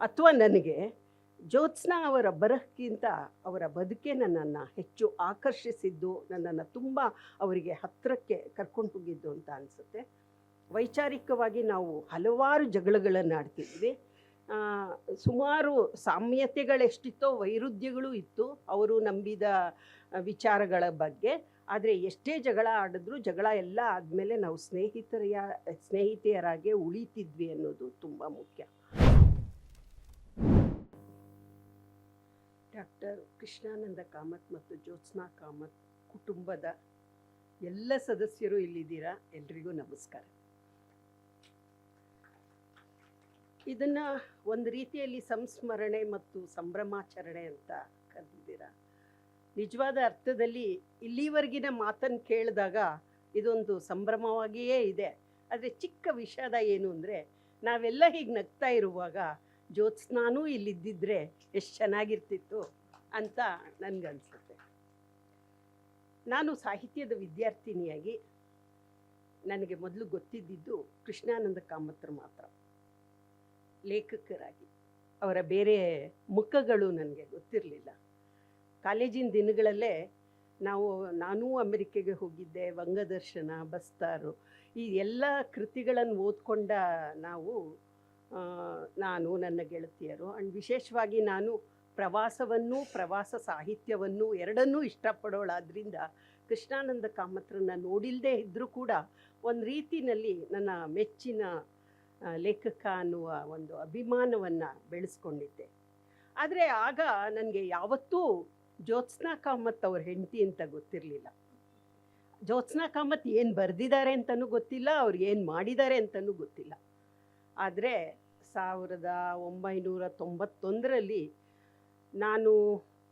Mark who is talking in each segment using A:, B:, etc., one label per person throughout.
A: ಅಥವಾ ನನಗೆ ಜ್ಯೋತ್ಸ್ನಾ ಅವರ ಬರಹಕ್ಕಿಂತ ಅವರ ಬದುಕೆ ನನ್ನನ್ನು ಹೆಚ್ಚು ಆಕರ್ಷಿಸಿದ್ದು, ನನ್ನನ್ನು ತುಂಬ ಅವರಿಗೆ ಹತ್ತಿರಕ್ಕೆ ಕರ್ಕೊಂಡು ಹೋಗಿದ್ದು ಅಂತ ಅನಿಸುತ್ತೆ. ವೈಚಾರಿಕವಾಗಿ ನಾವು ಹಲವಾರು ಜಗಳಗಳನ್ನು ಆಡ್ತಿದ್ವಿ. ಸುಮಾರು ಸಾಮ್ಯತೆಗಳೆಷ್ಟಿತ್ತೋ, ವೈರುಧ್ಯಗಳು ಇತ್ತು ಅವರು ನಂಬಿದ ವಿಚಾರಗಳ ಬಗ್ಗೆ. ಆದರೆ ಎಷ್ಟೇ ಜಗಳ ಆಡಿದ್ರು ಜಗಳ ಎಲ್ಲ ಆದಮೇಲೆ ನಾವು ಸ್ನೇಹಿತರ ಸ್ನೇಹಿತೆಯರಾಗೆ ಉಳಿತಿದ್ವಿ ಅನ್ನೋದು ತುಂಬ ಮುಖ್ಯ. ಡಾಕ್ಟರ್ ಕೃಷ್ಣಾನಂದ ಕಾಮತ್ ಮತ್ತು ಜ್ಯೋತ್ಸ್ನಾ ಕಾಮತ್ ಕುಟುಂಬದ ಎಲ್ಲ ಸದಸ್ಯರು ಇಲ್ಲಿದ್ದೀರಾ? ಎಲ್ರಿಗೂ ನಮಸ್ಕಾರ. ಇದನ್ನು ಒಂದು ರೀತಿಯಲ್ಲಿ ಸಂಸ್ಮರಣೆ ಮತ್ತು ಸಂಭ್ರಮಾಚರಣೆ ಅಂತ ಕರೆದಿದ್ದೀರಾ? ನಿಜವಾದ ಅರ್ಥದಲ್ಲಿ ಇಲ್ಲಿವರೆಗಿನ ಮಾತನ್ನು ಕೇಳಿದಾಗ ಇದೊಂದು ಸಂಭ್ರಮವಾಗಿಯೇ ಇದೆ. ಆದರೆ ಚಿಕ್ಕ ವಿಷಾದ ಏನು ಅಂದರೆ ನಾವೆಲ್ಲ ಹೀಗೆ ನಗ್ತಾ ಇರುವಾಗ ಜ್ಯೋತ್ಸ್ನಾನೂ ಇಲ್ಲಿದ್ದಿದ್ರೆ ಎಷ್ಟು ಚೆನ್ನಾಗಿರ್ತಿತ್ತು ಅಂತ ನನಗನ್ಸುತ್ತೆ. ನಾನು ಸಾಹಿತ್ಯದ ವಿದ್ಯಾರ್ಥಿನಿಯಾಗಿ ನನಗೆ ಮೊದಲು ಗೊತ್ತಿದ್ದಿದ್ದು ಕೃಷ್ಣಾನಂದ ಕಾಮತ್ರು ಮಾತ್ರ. ಲೇಖಕರಾಗಿ. ಅವರ ಬೇರೆ ಮುಖಗಳು ನನಗೆ ಗೊತ್ತಿರಲಿಲ್ಲ. ಕಾಲೇಜಿನ ದಿನಗಳಲ್ಲೇ ನಾವು, ನಾನೂ ಅಮೆರಿಕೆಗೆ ಹೋಗಿದ್ದೆ, ವಂಗದರ್ಶನ, ಬಸ್ತಾರು ಈ ಎಲ್ಲ ಕೃತಿಗಳನ್ನು ಓದ್ಕೊಂಡ ನಾವು ನಾನು ನನ್ನ ಗೆಳತಿಯರು. ಆ್ಯಂಡ್ ವಿಶೇಷವಾಗಿ ನಾನು ಪ್ರವಾಸವನ್ನು, ಪ್ರವಾಸ ಸಾಹಿತ್ಯವನ್ನು ಎರಡನ್ನೂ ಇಷ್ಟಪಡೋಳಾದ್ರಿಂದ ಕೃಷ್ಣಾನಂದ ಕಾಮತ್ರನ್ನ ನೋಡಿಲ್ಲದೆ ಇದ್ದರೂ ಕೂಡ ಒಂದು ರೀತಿಯಲ್ಲಿ ನನ್ನ ಮೆಚ್ಚಿನ ಲೇಖಕ ಅನ್ನುವ ಒಂದು ಅಭಿಮಾನವನ್ನು ಬೆಳೆಸ್ಕೊಂಡಿದ್ದೆ. ಆದರೆ ಆಗ ನನಗೆ ಯಾವತ್ತೂ ಜ್ಯೋತ್ಸ್ನಾ ಕಾಮತ್ ಅವ್ರ ಹೆಂಡತಿ ಅಂತ ಗೊತ್ತಿರಲಿಲ್ಲ. ಜ್ಯೋತ್ಸ್ನಾ ಕಾಮತ್ ಏನು ಬರೆದಿದ್ದಾರೆ ಅಂತಲೂ ಗೊತ್ತಿಲ್ಲ, ಅವ್ರು ಏನು ಮಾಡಿದ್ದಾರೆ ಅಂತಲೂ ಗೊತ್ತಿಲ್ಲ. ಆದರೆ ಸಾವಿರದ ಒಂಬೈನೂರ ತೊಂಬತ್ತೊಂದರಲ್ಲಿ ನಾನು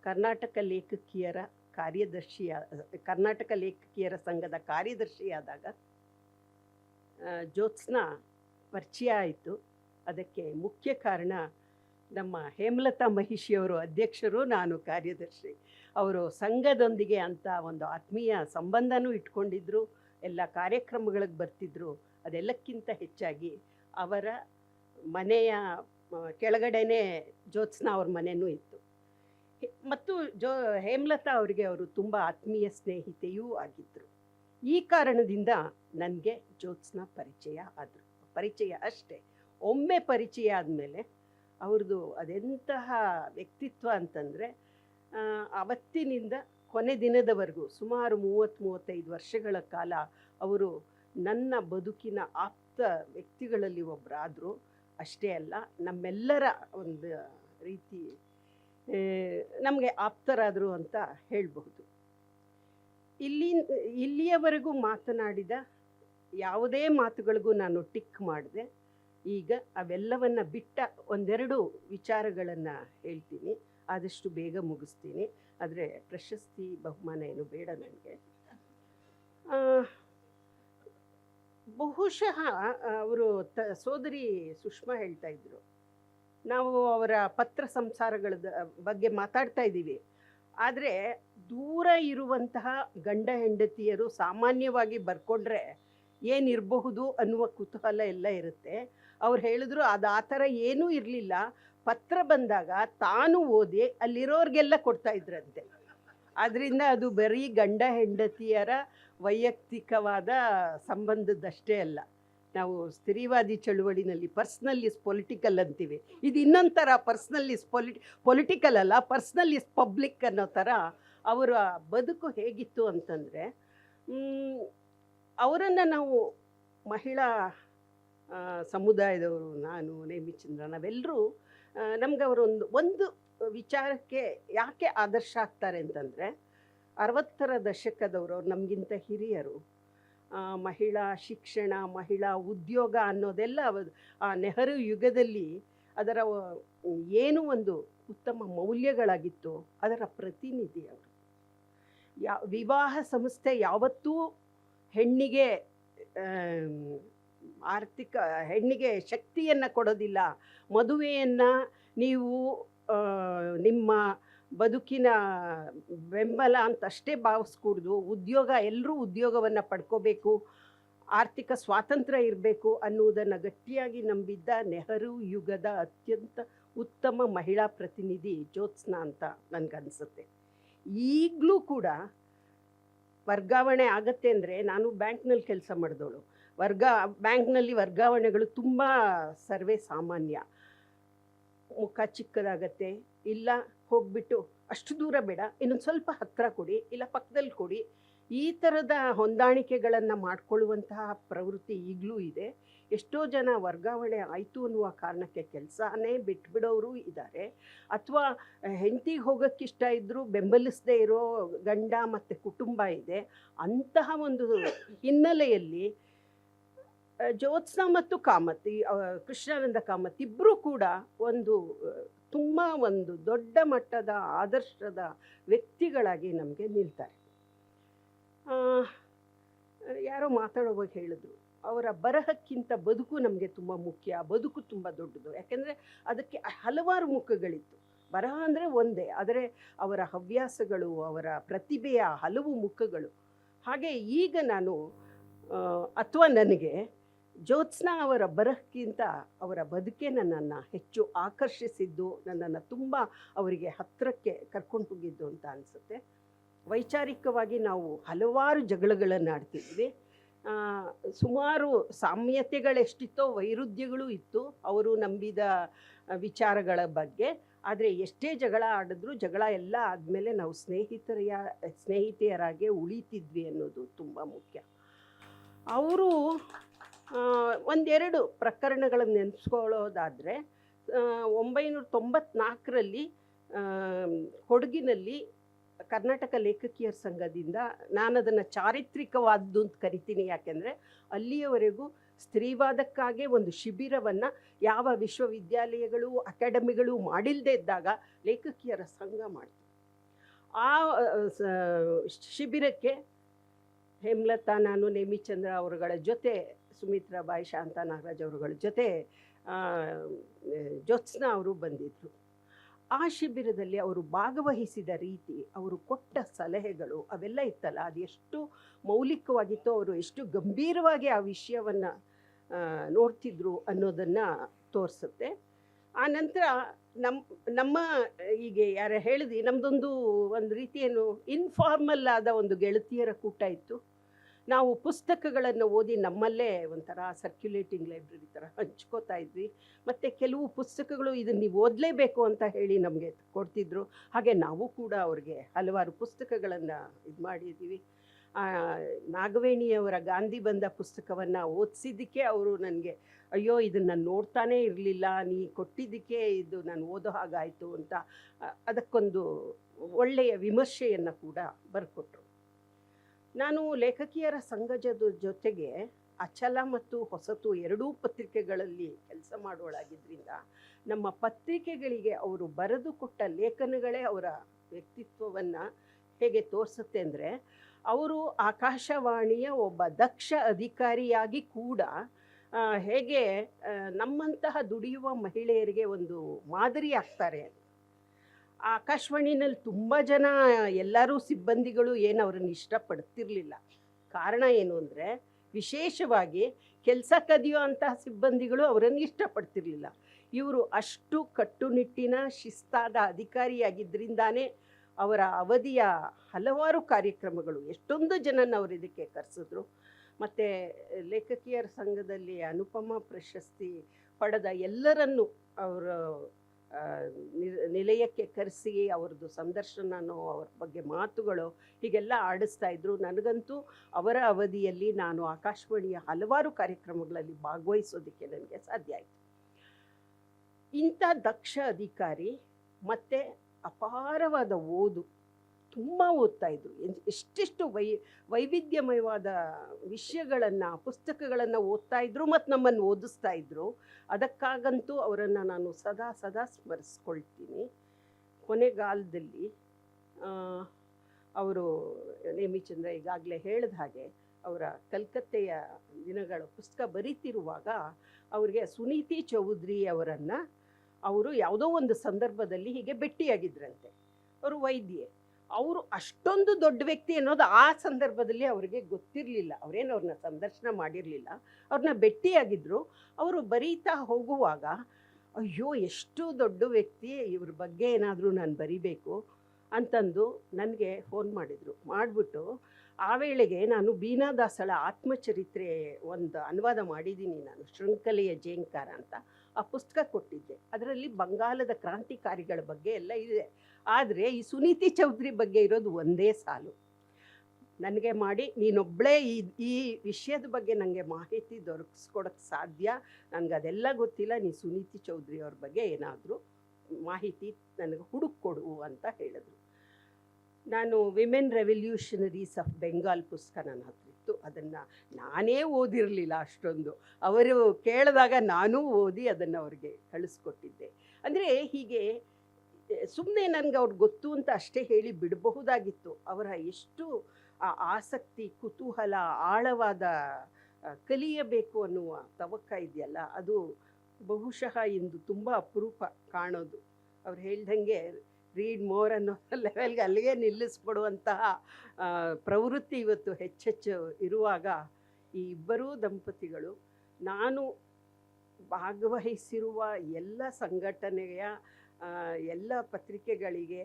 A: ಕರ್ನಾಟಕ ಲೇಖಕಿಯರ ಕಾರ್ಯದರ್ಶಿಯ, ಕರ್ನಾಟಕ ಲೇಖಕಿಯರ ಸಂಘದ ಕಾರ್ಯದರ್ಶಿಯಾದಾಗ ಜ್ಯೋತ್ಸ್ನ ಪರಿಚಯ ಆಯಿತು. ಅದಕ್ಕೆ ಮುಖ್ಯ ಕಾರಣ ನಮ್ಮ ಹೇಮಲತಾ ಮಹಿಷಿಯವರು ಅಧ್ಯಕ್ಷರು, ನಾನು ಕಾರ್ಯದರ್ಶಿ. ಅವರು ಸಂಘದೊಂದಿಗೆ ಅಂತ ಒಂದು ಆತ್ಮೀಯ ಸಂಬಂಧನೂ ಇಟ್ಕೊಂಡಿದ್ರು, ಎಲ್ಲ ಕಾರ್ಯಕ್ರಮಗಳಿಗೆ ಬರ್ತಿದ್ರು. ಅದೆಲ್ಲಕ್ಕಿಂತ ಹೆಚ್ಚಾಗಿ ಅವರ ಮನೆಯ ಕೆಳಗಡೆನೇ ಜ್ಯೋತ್ಸ್ನಾ ಅವ್ರ ಮನೆಯೂ ಇತ್ತು. ಮತ್ತು ಜೋ, ಹೇಮಲತಾ ಅವರಿಗೆ ಅವರು ತುಂಬ ಆತ್ಮೀಯ ಸ್ನೇಹಿತೆಯೂ ಆಗಿದ್ದರು ಈ ಕಾರಣದಿಂದ ನನಗೆ ಜ್ಯೋತ್ಸ್ನ ಪರಿಚಯ ಆದರು. ಪರಿಚಯ ಅಷ್ಟೇ. ಒಮ್ಮೆ ಪರಿಚಯ ಆದಮೇಲೆ ಅವ್ರದ್ದು ಅದೆಂತಹ ವ್ಯಕ್ತಿತ್ವ ಅಂತಂದರೆ ಅವತ್ತಿನಿಂದ ಕೊನೆ ದಿನದವರೆಗೂ ಸುಮಾರು ಮೂವತ್ತು ಮೂವತ್ತೈದು ವರ್ಷಗಳ ಕಾಲ ಅವರು ನನ್ನ ಬದುಕಿನ ಆಪ್ತ ವ್ಯಕ್ತಿಗಳಲ್ಲಿ ಒಬ್ಬರಾದರು ಅಷ್ಟೇ ಅಲ್ಲ, ನಮ್ಮೆಲ್ಲರ ಒಂದು ರೀತಿ ನಮಗೆ ಆಪ್ತರಾದರು ಅಂತ ಹೇಳಬಹುದು. ಇಲ್ಲಿ, ಇಲ್ಲಿಯವರೆಗೂ ಮಾತನಾಡಿದ ಯಾವುದೇ ಮಾತುಗಳಿಗೂ ನಾನು ಟಿಕ್ ಮಾಡಿದೆ. ಈಗ ಅವೆಲ್ಲವನ್ನು ಬಿಟ್ಟ ಒಂದೆರಡು ವಿಚಾರಗಳನ್ನು ಹೇಳ್ತೀನಿ. ಆದಷ್ಟು ಬೇಗ ಮುಗಿಸ್ತೀನಿ. ಆದರೆ ಪ್ರಶಸ್ತಿ ಬಹುಮಾನ ಏನು ಬೇಡ ನನಗೆ. ಬಹುಶಃ ಅವರು ತ, ಸೋದರಿ ಸುಷ್ಮಾ ಹೇಳ್ತಾ ಇದ್ರು. ನಾವು ಅವರ ಪತ್ರ ಸಂಸಾರಗಳ ಬಗ್ಗೆ ಮಾತಾಡ್ತಾ ಇದ್ದೀವಿ. ಆದರೆ ದೂರ ಇರುವಂತಹ ಗಂಡ ಹೆಂಡತಿಯರು ಸಾಮಾನ್ಯವಾಗಿ ಬರ್ಕೊಂಡ್ರೆ ಏನಿರಬಹುದು ಅನ್ನುವ ಕುತೂಹಲ ಎಲ್ಲ ಇರುತ್ತೆ. ಅವ್ರು ಹೇಳಿದ್ರು ಅದು ಆ ಥರ ಏನೂ ಇರಲಿಲ್ಲ. ಪತ್ರ ಬಂದಾಗ ತಾನು ಓದಿ ಅಲ್ಲಿರೋರಿಗೆಲ್ಲ ಕೊಡ್ತಾ ಇದ್ರಂತೆ. ಆದ್ದರಿಂದ ಅದು ಬರೀ ಗಂಡ ಹೆಂಡತಿಯರ ವೈಯಕ್ತಿಕವಾದ ಸಂಬಂಧದಷ್ಟೇ ಅಲ್ಲ. ನಾವು ಸ್ತ್ರೀವಾದಿ ಚಳುವಳಿನಲ್ಲಿ ಪರ್ಸ್ನಲ್ ಇಸ್ ಪೊಲಿಟಿಕಲ್ ಅಂತೀವಿ. ಇದು ಇನ್ನೊಂದು ಥರ ಪರ್ಸ್ನಲ್ ಪೊಲಿಟಿ, ಪೊಲಿಟಿಕಲ್ ಅಲ್ಲ ಪರ್ಸ್ನಲ್ ಇಸ್ ಪಬ್ಲಿಕ್ ಅನ್ನೋ ಥರ ಅವರ ಬದುಕು ಹೇಗಿತ್ತು ಅಂತಂದರೆ ಅವರನ್ನು ನಾವು ಮಹಿಳಾ ಸಮುದಾಯದವರು, ನಾನು, ನೇಮಿಚಂದ್ರ, ನಾವೆಲ್ಲರೂ ನಮ್ಗೆ ಅವರೊಂದು ಒಂದು ವಿಚಾರಕ್ಕೆ ಯಾಕೆ ಆದರ್ಶ ಆಗ್ತಾರೆ ಅಂತಂದರೆ, ಅರವತ್ತರ ದಶಕದವರು ನಮಗಿಂತ ಹಿರಿಯರು ಮಹಿಳಾ ಶಿಕ್ಷಣ, ಮಹಿಳಾ ಉದ್ಯೋಗ ಅನ್ನೋದೆಲ್ಲ ಆ ನೆಹರು ಯುಗದಲ್ಲಿ ಅದರ ಏನು ಒಂದು ಉತ್ತಮ ಮೌಲ್ಯಗಳಾಗಿತ್ತು ಅದರ ಪ್ರತಿನಿಧಿ ಅವರು. ಯಾ, ವಿವಾಹ ಸಂಸ್ಥೆ ಯಾವತ್ತೂ ಹೆಣ್ಣಿಗೆ ಆರ್ಥಿಕ ಹೆಣ್ಣಿಗೆ ಶಕ್ತಿಯನ್ನು ಕೊಡೋದಿಲ್ಲ. ಮದುವೆಯನ್ನು ನೀವು ನಿಮ್ಮ ಬದುಕಿನ ಬೆಂಬಲ ಅಂತಷ್ಟೇ ಭಾವಿಸ್ಕೂಡ್ದು, ಉದ್ಯೋಗ ಎಲ್ಲರೂ ಉದ್ಯೋಗವನ್ನು ಪಡ್ಕೋಬೇಕು, ಆರ್ಥಿಕ ಸ್ವಾತಂತ್ರ್ಯ ಇರಬೇಕು ಅನ್ನುವುದನ್ನು ಗಟ್ಟಿಯಾಗಿ ನಂಬಿದ್ದ ನೆಹರು ಯುಗದ ಅತ್ಯಂತ ಉತ್ತಮ ಮಹಿಳಾ ಪ್ರತಿನಿಧಿ ಜ್ಯೋತ್ಸ್ನಾ ಅಂತ ನನಗನ್ಸುತ್ತೆ. ಈಗಲೂ ಕೂಡ ವರ್ಗಾವಣೆ ಆಗತ್ತೆ ಅಂದರೆ ನಾನು ಬ್ಯಾಂಕ್ನಲ್ಲಿ ಕೆಲಸ ಮಾಡಿದವಳು ವರ್ಗ, ಬ್ಯಾಂಕ್ನಲ್ಲಿ ವರ್ಗಾವಣೆಗಳು ತುಂಬ ಸರ್ವೇ ಸಾಮಾನ್ಯ. ಮುಖ ಚಿಕ್ಕದಾಗತ್ತೆ, ಇಲ್ಲ ಹೋಗ್ಬಿಟ್ಟು ಅಷ್ಟು ದೂರ ಬೇಡ, ಇನ್ನೊಂದು ಸ್ವಲ್ಪ ಹತ್ತಿರ ಕೊಡಿ, ಇಲ್ಲ ಪಕ್ಕದಲ್ಲಿ ಕೊಡಿ. ಈ ಥರದ ಹೊಂದಾಣಿಕೆಗಳನ್ನು ಮಾಡಿಕೊಳ್ಳುವಂತಹ ಪ್ರವೃತ್ತಿ ಈಗಲೂ ಇದೆ. ಎಷ್ಟೋ ಜನ ವರ್ಗಾವಣೆ ಆಯಿತು ಅನ್ನುವ ಕಾರಣಕ್ಕೆ ಕೆಲಸನೇ ಬಿಟ್ಬಿಡೋರು ಇದ್ದಾರೆ ಅಥವಾ ಹೆಂಡತಿಗೆ ಹೋಗೋಕ್ಕಿಷ್ಟ ಇದ್ದರೂ ಬೆಂಬಲಿಸದೇ ಇರೋ ಗಂಡ ಮತ್ತು ಕುಟುಂಬ ಇದೆ. ಅಂತಹ ಒಂದು ಹಿನ್ನೆಲೆಯಲ್ಲಿ ಜ್ಯೋತ್ಸ್ನಾ ಮತ್ತು ಕಾಮತ್ ಕೃಷ್ಣಾನಂದ ಕಾಮತ್ ಇಬ್ಬರೂ ಕೂಡ ಒಂದು ತುಂಬ ಒಂದು ದೊಡ್ಡ ಮಟ್ಟದ ಆದರ್ಶದ ವ್ಯಕ್ತಿಗಳಾಗಿ ನಮಗೆ ನಿಲ್ತಾರೆ. ಯಾರೋ ಮಾತಾಡೋವಾಗ ಹೇಳಿದ್ರು, ಅವರ ಬರಹಕ್ಕಿಂತ ಬದುಕು ನಮಗೆ ತುಂಬ ಮುಖ್ಯ ಬದುಕು ತುಂಬ ದೊಡ್ಡದು. ಯಾಕೆಂದರೆ ಅದಕ್ಕೆ ಹಲವಾರು ಮುಖಗಳಿತ್ತು. ಬರಹ ಅಂದರೆ ಒಂದೇ, ಆದರೆ ಅವರ ಹವ್ಯಾಸಗಳು, ಅವರ ಪ್ರತಿಭೆಯ ಹಲವು ಮುಖಗಳು. ಹಾಗೆ ಈಗ ನಾನು ಅಥವಾ ನನಗೆ ಜ್ಯೋತ್ಸ್ನಾ ಅವರ ಬರಹಕ್ಕಿಂತ ಅವರ ಬದುಕೆ ನನ್ನನ್ನು ಹೆಚ್ಚು ಆಕರ್ಷಿಸಿದ್ದು, ನನ್ನನ್ನು ತುಂಬ ಅವರಿಗೆ ಹತ್ತಿರಕ್ಕೆ ಕರ್ಕೊಂಡು ಹೋಗಿದ್ದು ಅಂತ ಅನಿಸುತ್ತೆ. ವೈಚಾರಿಕವಾಗಿ ನಾವು ಹಲವಾರು ಜಗಳಗಳನ್ನು ಆಡ್ತಿದ್ವಿ. ಸುಮಾರು ಸಾಮ್ಯತೆಗಳೆಷ್ಟಿತ್ತೋ, ವೈರುಧ್ಯಗಳು ಇತ್ತು ಅವರು ನಂಬಿದ ವಿಚಾರಗಳ ಬಗ್ಗೆ. ಆದರೆ ಎಷ್ಟೇ ಜಗಳ ಆಡಿದ್ರು ಜಗಳ ಎಲ್ಲ ಆದಮೇಲೆ ನಾವು ಸ್ನೇಹಿತರೆಯ, ಸ್ನೇಹಿತೆಯರಾಗೆ ಉಳಿತಿದ್ವಿ ಅನ್ನೋದು ತುಂಬ ಮುಖ್ಯ. ಅವರು ಒಂದೆರಡು ಪ್ರಕರಣಗಳನ್ನು ನೆನೆಸ್ಕೊಳ್ಳೋದಾದರೆ ಒಂಬೈನೂರ ತೊಂಬತ್ನಾಲ್ಕರಲ್ಲಿ ಕೊಡಗಿನಲ್ಲಿ ಕರ್ನಾಟಕ ಲೇಖಕಿಯರ ಸಂಘದಿಂದ ನಾನು ಅದನ್ನು ಚಾರಿತ್ರಿಕವಾದ್ದು ಅಂತ ಕರಿತೀನಿ. ಯಾಕೆಂದರೆ ಅಲ್ಲಿಯವರೆಗೂ ಸ್ತ್ರೀವಾದಕ್ಕಾಗೇ ಒಂದು ಶಿಬಿರವನ್ನು ಯಾವ ವಿಶ್ವವಿದ್ಯಾಲಯಗಳು, ಅಕಾಡೆಮಿಗಳು ಮಾಡಿಲ್ಲದೇ ಇದ್ದಾಗ ಲೇಖಕಿಯರ ಸಂಘ ಮಾಡಿತು. ಆ ಶಿಬಿರಕ್ಕೆ ಹೇಮಲತಾ, ನಾನು, ನೇಮಿಚಂದ್ರ ಅವರುಗಳ ಜೊತೆ ಸುಮಿತ್ರಾ ಬಾಯಿ ಶಾಂತ ನಾಗರಾಜ್ ಅವರುಗಳ ಜೊತೆ ಜ್ಯೋತ್ಸ್ನ ಅವರು ಬಂದಿದ್ದರು ಆ ಶಿಬಿರದಲ್ಲಿ ಅವರು ಭಾಗವಹಿಸಿದ ರೀತಿ ಅವರು ಕೊಟ್ಟ ಸಲಹೆಗಳು ಅವೆಲ್ಲ ಇತ್ತಲ್ಲ, ಅದು ಎಷ್ಟು ಮೌಲಿಕವಾಗಿತ್ತೋ, ಅವರು ಎಷ್ಟು ಗಂಭೀರವಾಗಿ ಆ ವಿಷಯವನ್ನು ನೋಡ್ತಿದ್ರು ಅನ್ನೋದನ್ನು ತೋರಿಸುತ್ತೆ. ಆ ನಂತರ ನಮ್ಮ ನಮ್ಮ ಈಗ ಯಾರು ಹೇಳಿದ್ವಿ ನಮ್ಮದೊಂದು ಒಂದು ರೀತಿಯೇನು ಇನ್ಫಾರ್ಮಲ್ ಆದ ಒಂದು ಗೆಳತಿಯರ ಕೂಟ ಇತ್ತು. ನಾವು ಪುಸ್ತಕಗಳನ್ನು ಓದಿ ನಮ್ಮಲ್ಲೇ ಒಂಥರ ಸರ್ಕ್ಯುಲೇಟಿಂಗ್ ಲೈಬ್ರರಿ ಥರ ಹಂಚ್ಕೋತಾ ಇದ್ವಿ. ಮತ್ತು ಕೆಲವು ಪುಸ್ತಕಗಳು ಇದನ್ನು ನೀವು ಓದಲೇಬೇಕು ಅಂತ ಹೇಳಿ ನಮಗೆ ಕೊಡ್ತಿದ್ರು. ಹಾಗೆ ನಾವು ಕೂಡ ಅವ್ರಿಗೆ ಹಲವಾರು ಪುಸ್ತಕಗಳನ್ನು ಇದು ಮಾಡಿದ್ದೀವಿ ನಾಗವೇಣಿಯವರ ಗಾಂಧಿ ಬಂದ ಪುಸ್ತಕವನ್ನು ಓದಿಸಿದ್ದಕ್ಕೆ ಅವರು ನನಗೆ, ಅಯ್ಯೋ ಇದನ್ನು ನಾನು ನೋಡ್ತಾನೇ ಇರಲಿಲ್ಲ, ನೀ ಕೊಟ್ಟಿದ್ದಕ್ಕೆ ಇದು ನಾನು ಓದೋ ಹಾಗಾಯಿತು ಅಂತ ಅದಕ್ಕೊಂದು ಒಳ್ಳೆಯ ವಿಮರ್ಶೆಯನ್ನು ಕೂಡ ಬರ್ಕೊಟ್ರು. ನಾನು ಲೇಖಕಿಯರ ಸಂಘಜದ ಜೊತೆಗೆ ಅಚಲ ಮತ್ತು ಹೊಸತು ಎರಡೂ ಪತ್ರಿಕೆಗಳಲ್ಲಿ ಕೆಲಸ ಮಾಡೋಳಾಗಿದ್ದರಿಂದ ನಮ್ಮ ಪತ್ರಿಕೆಗಳಿಗೆ ಅವರು ಬರೆದುಕೊಟ್ಟ ಲೇಖನಗಳೇ ಅವರ ವ್ಯಕ್ತಿತ್ವವನ್ನು ಹೇಗೆ ತೋರಿಸುತ್ತೆ ಅಂದರೆ ಅವರು ಆಕಾಶವಾಣಿಯ ಒಬ್ಬ ದಕ್ಷ ಅಧಿಕಾರಿಯಾಗಿ ಕೂಡ ಹೇಗೆ ನಮ್ಮಂತಹ ದುಡಿಯುವ ಮಹಿಳೆಯರಿಗೆ ಒಂದು ಮಾದರಿ ಆಗ್ತಾರೆ. ಆಕಾಶವಾಣಿನಲ್ಲಿ ತುಂಬ ಜನ ಎಲ್ಲರೂ ಸಿಬ್ಬಂದಿಗಳು ಏನು ಅವ್ರನ್ನ ಇಷ್ಟಪಡ್ತಿರ್ಲಿಲ್ಲ. ಕಾರಣ ಏನು ಅಂದರೆ ವಿಶೇಷವಾಗಿ ಕೆಲಸ ಕದಿಯೋ ಅಂತಹ ಸಿಬ್ಬಂದಿಗಳು ಅವರನ್ನು ಇಷ್ಟಪಡ್ತಿರ್ಲಿಲ್ಲ. ಇವರು ಅಷ್ಟು ಕಟ್ಟುನಿಟ್ಟಿನ ಶಿಸ್ತಾದ ಅಧಿಕಾರಿಯಾಗಿದ್ದರಿಂದಾನೇ ಅವರ ಅವಧಿಯ ಹಲವಾರು ಕಾರ್ಯಕ್ರಮಗಳು ಎಷ್ಟೊಂದು ಜನನ ಅವರು ಇದಕ್ಕೆ ಕರೆಸಿದ್ರು. ಮತ್ತು ಲೇಖಕಿಯರ ಸಂಘದಲ್ಲಿ ಅನುಪಮ ಪ್ರಶಸ್ತಿ ಪಡೆದ ಎಲ್ಲರನ್ನು ಅವರು ನಿಲಯಕ್ಕೆ ಕರೆಸಿ ಅವ್ರದ್ದು ಸಂದರ್ಶನನೋ, ಅವ್ರ ಬಗ್ಗೆ ಮಾತುಗಳು ಹೀಗೆಲ್ಲ ಆಡಿಸ್ತಾ ಇದ್ರು. ನನಗಂತೂ ಅವರ ಅವಧಿಯಲ್ಲಿ ನಾನು ಆಕಾಶವಾಣಿಯ ಹಲವಾರು ಕಾರ್ಯಕ್ರಮಗಳಲ್ಲಿ ಭಾಗವಹಿಸೋದಕ್ಕೆ ನನಗೆ ಸಾಧ್ಯ ಆಯಿತು. ಇಂಥ ದಕ್ಷ ಅಧಿಕಾರಿ ಮತ್ತು ಅಪಾರವಾದ ಓದು ತುಂಬ ಓದ್ತಾ ಇದ್ರು. ಎಷ್ಟೆಷ್ಟು ವೈ ವೈವಿಧ್ಯಮಯವಾದ ವಿಷಯಗಳನ್ನು, ಪುಸ್ತಕಗಳನ್ನು ಓದ್ತಾ ಇದ್ರು ಮತ್ತು ನಮ್ಮನ್ನು ಓದಿಸ್ತಾ ಇದ್ರು. ಅದಕ್ಕಾಗಂತೂ ಅವರನ್ನು ನಾನು ಸದಾ ಸದಾ ಸ್ಮರಿಸ್ಕೊಳ್ತೀನಿ. ಕೊನೆಗಾಲದಲ್ಲಿ ಅವರು ನೇಮಿಚಂದ್ರ ಈಗಾಗಲೇ ಹೇಳಿದ ಹಾಗೆ ಅವರ ಕಲ್ಕತ್ತೆಯ ದಿನಗಳ ಪುಸ್ತಕ ಬರೀತಿರುವಾಗ ಅವರಿಗೆ ಸುನೀತಿ ಚೌಧರಿ ಅವರನ್ನು ಅವರು ಯಾವುದೋ ಒಂದು ಸಂದರ್ಭದಲ್ಲಿ ಹೀಗೆ ಭೇಟಿಯಾಗಿದ್ರಂತೆ. ಅವರು ವೈದ್ಯೆ. ಅವರು ಅಷ್ಟೊಂದು ದೊಡ್ಡ ವ್ಯಕ್ತಿ ಅನ್ನೋದು ಆ ಸಂದರ್ಭದಲ್ಲಿ ಅವರಿಗೆ ಗೊತ್ತಿರಲಿಲ್ಲ. ಅವರೇನು ಅವ್ರನ್ನ ಸಂದರ್ಶನ ಮಾಡಿರಲಿಲ್ಲ. ಅವ್ರನ್ನ ಭೇಟಿಯಾಗಿದ್ದರು ಅವರು ಬರೀತಾ ಹೋಗುವಾಗ, ಅಯ್ಯೋ, ಎಷ್ಟು ದೊಡ್ಡ ವ್ಯಕ್ತಿ, ಇವ್ರ ಬಗ್ಗೆ ಏನಾದರೂ ನಾನು ಬರಿಬೇಕು ಅಂತಂದು ನನಗೆ ಫೋನ್ ಮಾಡಿದರು. ಮಾಡಿಬಿಟ್ಟು, ಆ ವೇಳೆಗೆ ನಾನು ಬೀನಾದಾಸಳ ಆತ್ಮಚರಿತ್ರೆ ಒಂದು ಅನುವಾದ ಮಾಡಿದ್ದೀನಿ ನಾನು, ಶೃಂಖಲೆಯ ಜೇಂಕಾರ ಅಂತ. ಆ ಪುಸ್ತಕ ಕೊಟ್ಟಿದ್ದೆ. ಅದರಲ್ಲಿ ಬಂಗಾಲದ ಕ್ರಾಂತಿಕಾರಿಗಳ ಬಗ್ಗೆ ಎಲ್ಲ ಇದೆ. ಆದರೆ ಈ ಸುನೀತಿ ಚೌಧರಿ ಬಗ್ಗೆ ಇರೋದು ಒಂದೇ ಸಾಲು. ನನಗೆ ಮಾಡಿ ನೀನೊಬ್ಬಳೇ ಈ ಈ ವಿಷಯದ ಬಗ್ಗೆ ನನಗೆ ಮಾಹಿತಿ ದೊರಕಿಸ್ಕೊಡೋಕ್ಕೆ ಸಾಧ್ಯ? ನನಗೆ ಅದೆಲ್ಲ ಗೊತ್ತಿಲ್ಲ. ನೀ ಸುನೀತಿ ಚೌಧರಿ ಅವ್ರ ಬಗ್ಗೆ ಏನಾದರೂ ಮಾಹಿತಿ ನನಗೆ ಹುಡುಕೊಡು ಅಂತ ಹೇಳಿದ್ರು. ನಾನು ವಿಮೆನ್ ರೆವಲ್ಯೂಷನರೀಸ್ ಆಫ್ ಬೆಂಗಾಲ್ ಪುಸ್ತಕ ನನ್ನ ಹತ್ರ ಇತ್ತು ಅದನ್ನು ನಾನೇ ಓದಿರಲಿಲ್ಲ ಅಷ್ಟೊಂದು. ಅವರು ಕೇಳಿದಾಗ ನಾನೂ ಓದಿ ಅದನ್ನು ಅವ್ರಿಗೆ ಕಳಿಸ್ಕೊಟ್ಟಿದ್ದೆ. ಅಂದರೆ ಹೀಗೆ ಸುಮ್ಮನೆ ನನಗೆ ಅವ್ರು ಗೊತ್ತು ಅಂತ ಅಷ್ಟೇ ಹೇಳಿ ಬಿಡಬಹುದಾಗಿತ್ತು. ಅವರ ಎಷ್ಟು ಆ ಆಸಕ್ತಿ, ಕುತೂಹಲ, ಆಳವಾದ ಕಲಿಯಬೇಕು ಅನ್ನುವ ತವಕ ಇದೆಯಲ್ಲ, ಅದು ಬಹುಶಃ ಇಂದು ತುಂಬ ಅಪರೂಪ ಕಾಣೋದು. ಅವ್ರು ಹೇಳ್ದಂಗೆ ರೀಡ್ ಮೋರ್ ಅನ್ನೋ ಲೆವೆಲ್ಗೆ ಅಲ್ಲಿಗೆ ನಿಲ್ಲಿಸ್ಬಿಡುವಂತಹ ಪ್ರವೃತ್ತಿ ಇವತ್ತು ಹೆಚ್ಚೆಚ್ಚು ಇರುವಾಗ ಈ ಇಬ್ಬರೂ ದಂಪತಿಗಳು, ನಾನು ಭಾಗವಹಿಸಿರುವ ಎಲ್ಲ ಸಂಘಟನೆಯ ಎಲ್ಲ ಪತ್ರಿಕೆಗಳಿಗೆ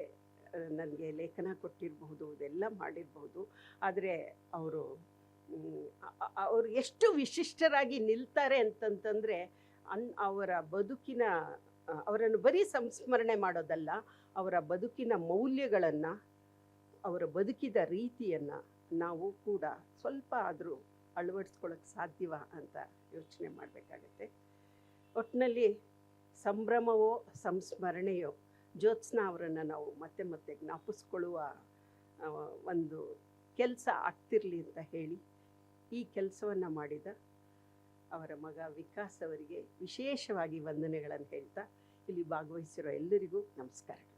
A: ನನಗೆ ಲೇಖನ ಕೊಟ್ಟಿರಬಹುದು, ಇದೆಲ್ಲ ಮಾಡಿರಬಹುದು. ಆದರೆ ಅವರು ಅವರು ಎಷ್ಟು ವಿಶಿಷ್ಟರಾಗಿ ನಿಲ್ತಾರೆ ಅಂತಂತಂದರೆ, ಅನ್, ಅವರ ಬದುಕಿನ ಅವರನ್ನು ಬರೀ ಸಂಸ್ಮರಣೆ ಮಾಡೋದಲ್ಲ, ಅವರ ಬದುಕಿನ ಮೌಲ್ಯಗಳನ್ನು, ಅವರ ಬದುಕಿದ ರೀತಿಯನ್ನು ನಾವು ಕೂಡ ಸ್ವಲ್ಪ ಆದರೂ ಅಳವಡಿಸ್ಕೊಳ್ಳೋಕ್ಕೆ ಸಾಧ್ಯವ ಅಂತ ಯೋಚನೆ ಮಾಡಬೇಕಾಗತ್ತೆ. ಒಟ್ಟಿನಲ್ಲಿ ಸಂಭ್ರಮವೋ, ಸಂಸ್ಮರಣೆಯೋ, ಜ್ಯೋತ್ಸ್ನ ಅವರನ್ನು ನಾವು ಮತ್ತೆ ಮತ್ತೆ ಜ್ಞಾಪಿಸ್ಕೊಳ್ಳುವ ಒಂದು ಕೆಲಸ ಆಗ್ತಿರಲಿ ಅಂತ ಹೇಳಿ ಈ ಕೆಲಸವನ್ನು ಮಾಡಿದ ಅವರ ಮಗ ವಿಕಾಸ್ ಅವರಿಗೆ ವಿಶೇಷವಾಗಿ ವಂದನೆಗಳನ್ನು ಹೇಳ್ತಾ ಇಲ್ಲಿ ಭಾಗವಹಿಸಿರೋ ಎಲ್ಲರಿಗೂ ನಮಸ್ಕಾರಗಳು.